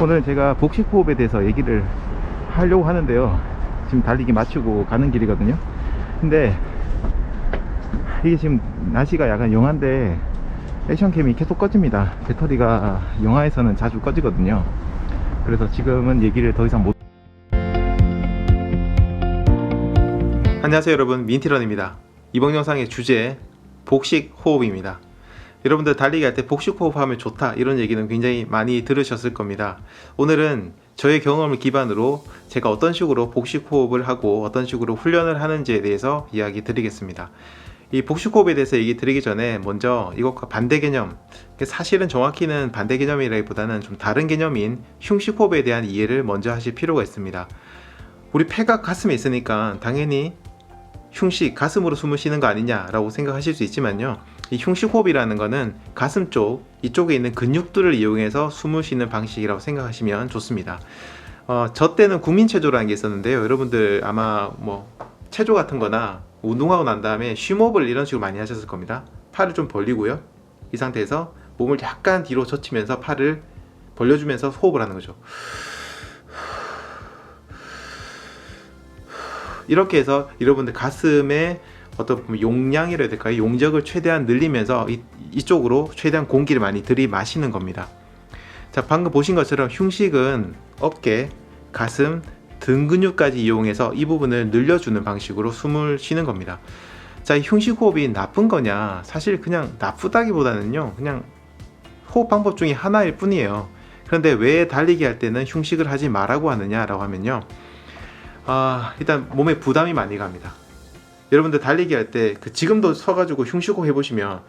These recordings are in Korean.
오늘 제가 복식 호흡에 대해서 얘기를 하려고 하는데요. 지금 달리기 마치고 가는 길이거든요. 근데 이게 지금 날씨가 약간 영한데 액션캠이 계속 꺼집니다. 배터리가 영하에서는 자주 꺼지거든요. 그래서 지금은 얘기를 더 이상 못 안녕하세요 여러분 민티런입니다 이번 영상의 주제 복식 호흡입니다 여러분들 달리기 할 때 복식 호흡하면 좋다 이런 얘기는 굉장히 많이 들으셨을 겁니다. 오늘은 저의 경험을 기반으로 제가 어떤 식으로 복식 호흡을 하고 어떤 식으로 훈련을 하는지에 대해서 이야기 드리겠습니다. 이 복식 호흡에 대해서 얘기 드리기 전에 먼저 이것과 반대 개념 사실은 정확히는 반대 개념이라기보다는 좀 다른 개념인 흉식 호흡에 대한 이해를 먼저 하실 필요가 있습니다. 우리 폐가 가슴에 있으니까 당연히 흉식, 가슴으로 숨을 쉬는 거 아니냐라고 생각하실 수 있지만요. 이 흉식 호흡이라는 거는 가슴 쪽, 이쪽에 있는 근육들을 이용해서 숨을 쉬는 방식이라고 생각하시면 좋습니다. 어, 저 때는 국민체조라는 게 있었는데요. 여러분들 아마 뭐 체조 같은 거나 운동하고 난 다음에 쉼호흡을 이런 식으로 많이 하셨을 겁니다. 팔을 좀 벌리고요. 이 상태에서 몸을 약간 뒤로 젖히면서 팔을 벌려주면서 호흡을 하는 거죠. 이렇게 해서 여러분들 가슴에 어떤 용량이라 해야 될까요? 용적을 최대한 늘리면서 이, 이쪽으로 최대한 공기를 많이 들이마시는 겁니다. 자, 방금 보신 것처럼 흉식은 어깨, 가슴, 등 근육까지 이용해서 이 부분을 늘려주는 방식으로 숨을 쉬는 겁니다. 자, 이 흉식 호흡이 나쁜 거냐? 사실 그냥 나쁘다기보다는요, 그냥 호흡 방법 중에 하나일 뿐이에요. 그런데 왜 달리기 할 때는 흉식을 하지 말라고 하느냐라고 하면요. 아, 일단 몸에 부담이 많이 갑니다. 여러분들 달리기 할 때 그 지금도 서가지고 흉식호흡 해보시면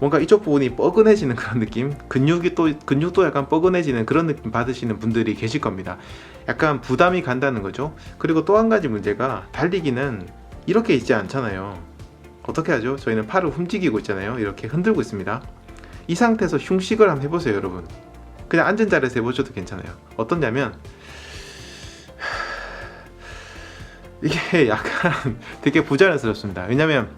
뭔가 이쪽 부분이 뻐근해지는 그런 느낌, 근육이 또 근육도 약간 뻐근해지는 그런 느낌 받으시는 분들이 계실 겁니다. 약간 부담이 간다는 거죠. 그리고 또 한 가지 문제가 달리기는 이렇게 있지 않잖아요. 어떻게 하죠? 저희는 팔을 움직이고 있잖아요. 이렇게 흔들고 있습니다. 이 상태에서 흉식을 한번 해보세요, 여러분. 그냥 앉은 자리에서 해보셔도 괜찮아요. 어떻냐면 이게 약간 되게 부자연스럽습니다. 왜냐면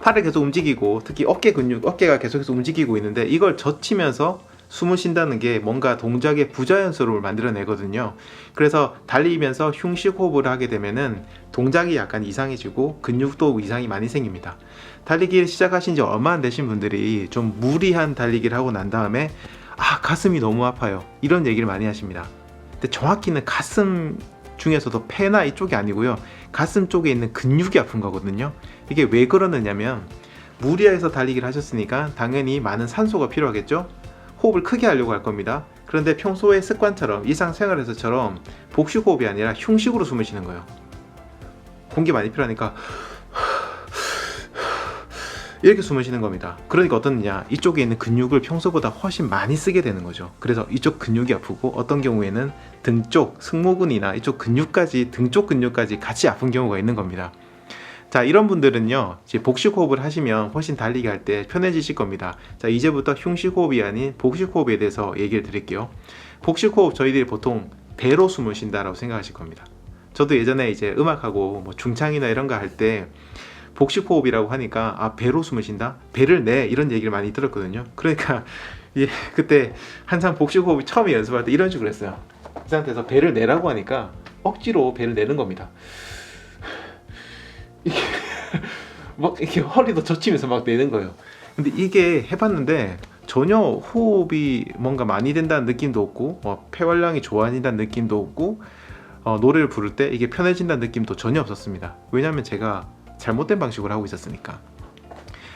팔을 계속 움직이고 특히 어깨 근육, 어깨가 계속해서 움직이고 있는데 이걸 젖히면서 숨을 쉰다는 게 뭔가 동작의 부자연스러움을 만들어내거든요. 그래서 달리면서 흉식 호흡을 하게 되면은 동작이 약간 이상해지고 근육도 이상이 많이 생깁니다. 달리기를 시작하신 지 얼마 안 되신 분들이 좀 무리한 달리기를 하고 난 다음에 아 가슴이 너무 아파요 이런 얘기를 많이 하십니다. 근데 정확히는 가슴 중에서도 폐나 이쪽이 아니고요. 가슴 쪽에 있는 근육이 아픈 거거든요. 이게 왜 그러느냐면 무리해서 달리기를 하셨으니까 당연히 많은 산소가 필요하겠죠. 호흡을 크게 하려고 할 겁니다. 그런데 평소의 습관처럼 일상생활에서처럼 복식 호흡이 아니라 흉식으로 숨을 쉬는 거예요. 공기 많이 필요하니까 이렇게 숨을 쉬는 겁니다. 그러니까 어떻느냐? 이쪽에 있는 근육을 평소보다 훨씬 많이 쓰게 되는 거죠. 그래서 이쪽 근육이 아프고 어떤 경우에는 등 쪽 승모근이나 이쪽 근육까지 등 쪽 근육까지 같이 아픈 경우가 있는 겁니다. 자, 이런 분들은요, 이제 복식 호흡을 하시면 훨씬 달리기 할 때 편해지실 겁니다. 자, 이제부터 흉식 호흡이 아닌 복식 호흡에 대해서 얘기를 드릴게요. 복식 호흡 저희들이 보통 배로 숨을 쉰다라고 생각하실 겁니다. 저도 예전에 이제 음악하고 뭐 중창이나 이런 거 할 때 복식 호흡이라고 하니까 아 배로 숨을 쉰다 배를 내 이런 얘기를 많이 들었거든요 그러니까 예, 그때 한참 복식 호흡이 처음에 연습할 때 이런 식으로 했어요 이 상태에서 배를 내라고 하니까 억지로 배를 내는 겁니다. 이게 막 이렇게 허리도 젖히면서 막 내는 거예요. 근데 이게 해봤는데 전혀 호흡이 뭔가 많이 된다는 느낌도 없고 어, 폐활량이 좋아진다는 느낌도 없고 어, 노래를 부를 때 이게 편해진다는 느낌도 전혀 없었습니다. 왜냐하면 제가 잘못된 방식으로 하고 있었으니까.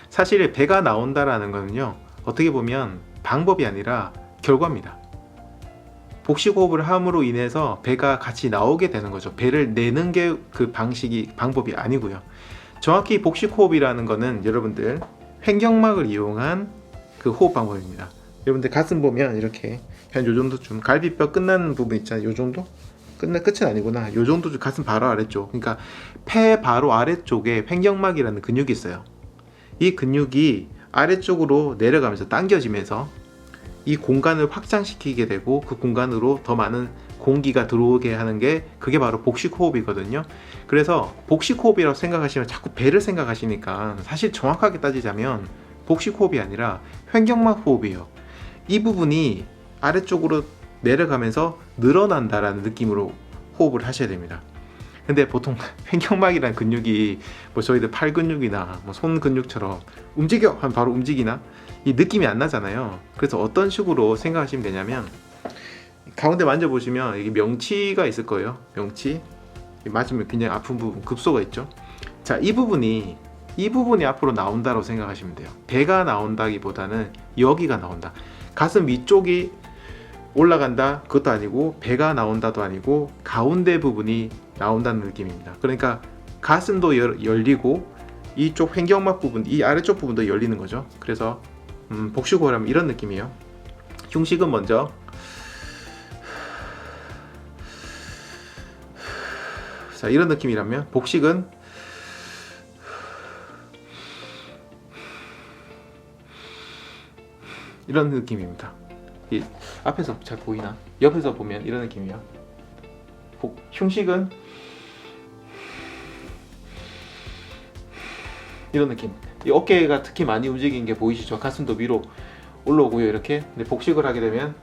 사실 배가 나온다라는 거는요 어떻게 보면 방법이 아니라 결과입니다 복식 호흡을 함으로 인해서 배가 같이 나오게 되는 거죠 배를 내는 게 그 방식이 방법이 아니고요 정확히 복식 호흡이라는 거는 여러분들 횡격막을 이용한 그 호흡 방법입니다 여러분들 가슴 보면 이렇게 한 요 정도쯤 갈비뼈 끝나는 부분 있잖아요 요 정도 끝나 끝은 아니구나. 요 정도 가슴 바로 아래쪽. 그러니까 폐 바로 아래쪽에 횡격막이라는 근육이 있어요. 이 근육이 아래쪽으로 내려가면서 당겨지면서 이 공간을 확장시키게 되고 그 공간으로 더 많은 공기가 들어오게 하는 게 그게 바로 복식 호흡이거든요. 그래서 복식 호흡이라고 생각하시면 자꾸 배를 생각하시니까 사실 정확하게 따지자면 복식 호흡이 아니라 횡격막 호흡이에요. 이 부분이 아래쪽으로 내려가면서 늘어난다라는 느낌으로 호흡을 하셔야 됩니다. 근데 보통 횡격막이라는 근육이 뭐 저희들 팔 근육이나 뭐 손 근육처럼 움직여 하면 바로 움직이나 이 느낌이 안 나잖아요. 그래서 어떤 식으로 생각하시면 되냐면 가운데 만져보시면 여기 명치가 있을 거예요. 명치 맞으면 굉장히 아픈 부분 급소가 있죠. 자, 이 부분이 이 부분이 앞으로 나온다고 생각하시면 돼요. 배가 나온다기보다는 여기가 나온다. 가슴 위쪽이 올라간다 그것도 아니고 배가 나온다도 아니고 가운데 부분이 나온다는 느낌입니다. 그러니까 가슴도 열, 열리고 이쪽 횡격막 부분, 이 아래쪽 부분도 열리는 거죠. 그래서 음, 복식호흡을 하면 이런 느낌이에요. 흉식은 먼저 자 이런 느낌이라면 복식은 이런 느낌입니다. 이 앞에서 잘 보이나? 옆에서 보면 이런 느낌이야. 복, 흉식은 이런 느낌. 이 어깨가 특히 많이 움직이는 게 보이시죠? 가슴도 위로 올라오고요. 이렇게. 근데 복식을 하게 되면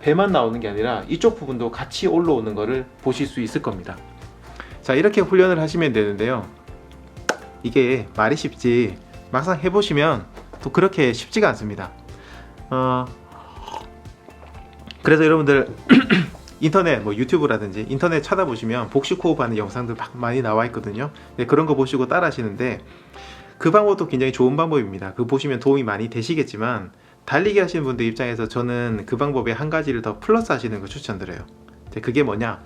배만 나오는 게 아니라 이쪽 부분도 같이 올라오는 것을 보실 수 있을 겁니다. 자, 이렇게 훈련을 하시면 되는데요. 이게 말이 쉽지 막상 해보시면 또 그렇게 쉽지가 않습니다. 어, 그래서 여러분들 인터넷 뭐 유튜브라든지 인터넷 찾아보시면 복식 호흡 하는 영상들 막 많이 나와 있거든요. 네, 그런 거 보시고 따라 하시는데 그 방법도 굉장히 좋은 방법입니다. 그 보시면 도움이 많이 되시겠지만 달리기 하시는 분들 입장에서 저는 그 방법에 한 가지를 더 플러스 하시는 거 추천드려요. 네, 그게 뭐냐?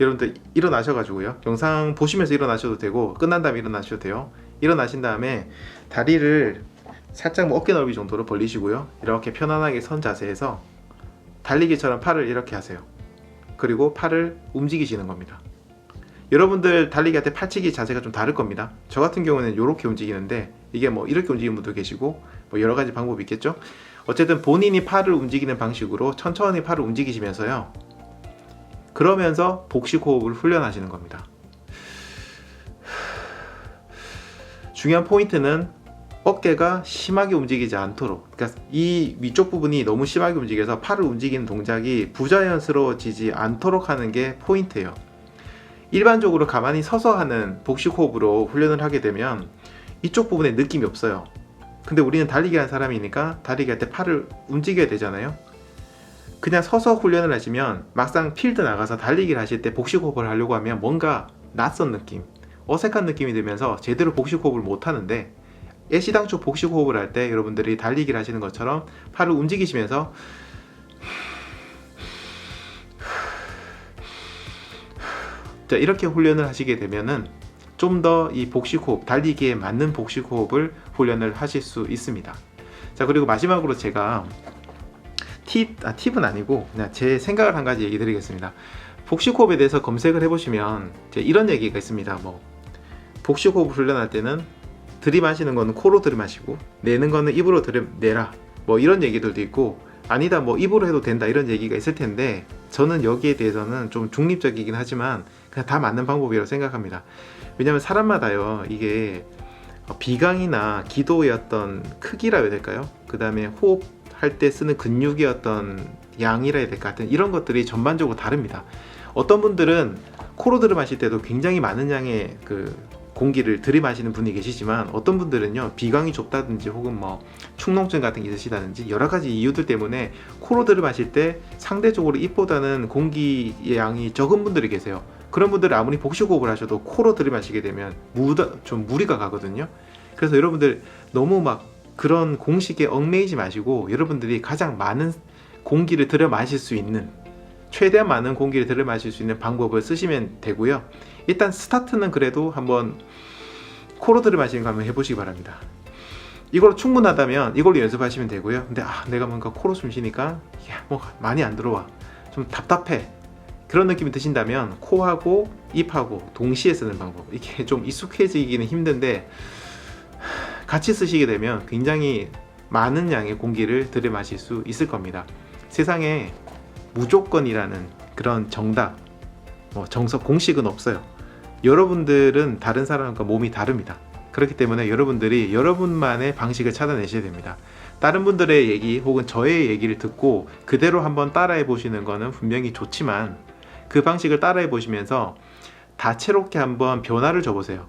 여러분들 일어나셔가지고요. 영상 보시면서 일어나셔도 되고 끝난 다음에 일어나셔도 돼요. 일어나신 다음에 다리를 살짝 뭐 어깨 넓이 정도로 벌리시고요. 이렇게 편안하게 선 자세에서 달리기처럼 팔을 이렇게 하세요. 그리고 팔을 움직이시는 겁니다. 여러분들 달리기 할 때 팔치기 자세가 좀 다를 겁니다. 저 같은 경우는 이렇게 움직이는데 이게 뭐 이렇게 움직이는 분도 계시고 뭐 여러 가지 방법이 있겠죠. 어쨌든 본인이 팔을 움직이는 방식으로 천천히 팔을 움직이시면서요. 그러면서 복식 호흡을 훈련하시는 겁니다. 중요한 포인트는 어깨가 심하게 움직이지 않도록 그러니까 이 위쪽 부분이 너무 심하게 움직여서 팔을 움직이는 동작이 부자연스러워지지 않도록 하는 게 포인트예요. 일반적으로 가만히 서서 하는 복식 호흡으로 훈련을 하게 되면 이쪽 부분에 느낌이 없어요. 근데 우리는 달리기 하는 사람이니까 달리기 할 때 팔을 움직여야 되잖아요. 그냥 서서 훈련을 하시면 막상 필드 나가서 달리기를 하실 때 복식 호흡을 하려고 하면 뭔가 낯선 느낌, 어색한 느낌이 들면서 제대로 복식 호흡을 못 하는데 애시당초 복식 호흡을 할 때 여러분들이 달리기를 하시는 것처럼 팔을 움직이시면서 자 이렇게 훈련을 하시게 되면은 좀 더 이 복식 호흡 달리기에 맞는 복식 호흡을 훈련을 하실 수 있습니다. 자 그리고 마지막으로 제가 팁, 아, 팁은 아니고 그냥 제 생각을 한 가지 얘기 드리겠습니다. 복식 호흡에 대해서 검색을 해보시면 이런 얘기가 있습니다. 뭐 복식 호흡 훈련할 때는 들이마시는 거는 코로 들이마시고 내는 거는 입으로 들이내라 뭐 이런 얘기들도 있고 아니다 뭐 입으로 해도 된다 이런 얘기가 있을 텐데 저는 여기에 대해서는 좀 중립적이긴 하지만 그냥 다 맞는 방법이라고 생각합니다. 왜냐하면 사람마다요 이게 비강이나 기도의 어떤 크기라 해야 될까요? 그 다음에 호흡할 때 쓰는 근육의 어떤 양이라 해야 될까 하여튼 이런 것들이 전반적으로 다릅니다. 어떤 분들은 코로 들이마실 때도 굉장히 많은 양의 그 공기를 들이마시는 분이 계시지만 어떤 분들은요 비강이 좁다든지 혹은 뭐 축농증 같은 게 있으시다든지 여러 가지 이유들 때문에 코로 들이마실 때 상대적으로 입보다는 공기의 양이 적은 분들이 계세요. 그런 분들은 아무리 복식호흡을 하셔도 코로 들이마시게 되면 무다, 좀 무리가 가거든요. 그래서 여러분들 너무 막 그런 공식에 얽매이지 마시고 여러분들이 가장 많은 공기를 들여 마실 수 있는 최대한 많은 공기를 들여 마실 수 있는 방법을 쓰시면 되고요. 일단 스타트는 그래도 한번 코로 들여 마시는 거 한번 해보시기 바랍니다. 이걸로 충분하다면 이걸로 연습하시면 되고요. 근데 아 내가 뭔가 코로 숨 쉬니까 이게 뭐 많이 안 들어와 좀 답답해 그런 느낌이 드신다면 코하고 입하고 동시에 쓰는 방법 이게 좀 익숙해지기는 힘든데 같이 쓰시게 되면 굉장히 많은 양의 공기를 들여 마실 수 있을 겁니다. 세상에 무조건이라는 그런 정답, 뭐 정석 공식은 없어요. 여러분들은 다른 사람과 몸이 다릅니다. 그렇기 때문에 여러분들이 여러분만의 방식을 찾아내셔야 됩니다. 다른 분들의 얘기 혹은 저의 얘기를 듣고 그대로 한번 따라해 보시는 거는 분명히 좋지만 그 방식을 따라해 보시면서 다채롭게 한번 변화를 줘보세요.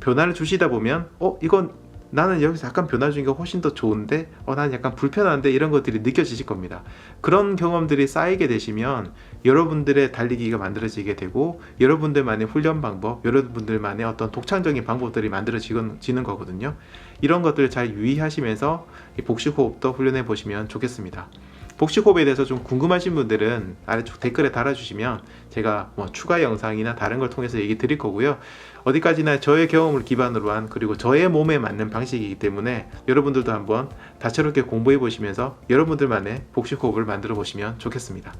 변화를 주시다 보면 어 이건 나는 여기서 약간 변화 주는 게 훨씬 더 좋은데 어 나는 약간 불편한데 이런 것들이 느껴지실 겁니다. 그런 경험들이 쌓이게 되시면 여러분들의 달리기가 만들어지게 되고 여러분들만의 훈련 방법, 여러분들만의 어떤 독창적인 방법들이 만들어지는 거거든요. 이런 것들을 잘 유의하시면서 이 복식 호흡도 훈련해 보시면 좋겠습니다. 복식 호흡에 대해서 좀 궁금하신 분들은 아래쪽 댓글에 달아주시면 제가 뭐 추가 영상이나 다른 걸 통해서 얘기 드릴 거고요. 어디까지나 저의 경험을 기반으로 한 그리고 저의 몸에 맞는 방식이기 때문에 여러분들도 한번 다채롭게 공부해 보시면서 여러분들만의 복식 호흡을 만들어 보시면 좋겠습니다.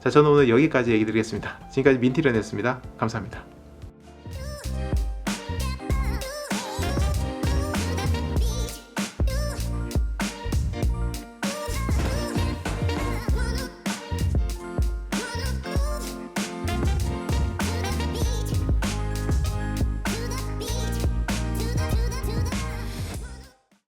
자, 저는 오늘 여기까지 얘기 드리겠습니다. 지금까지 민티런이었습니다. 감사합니다.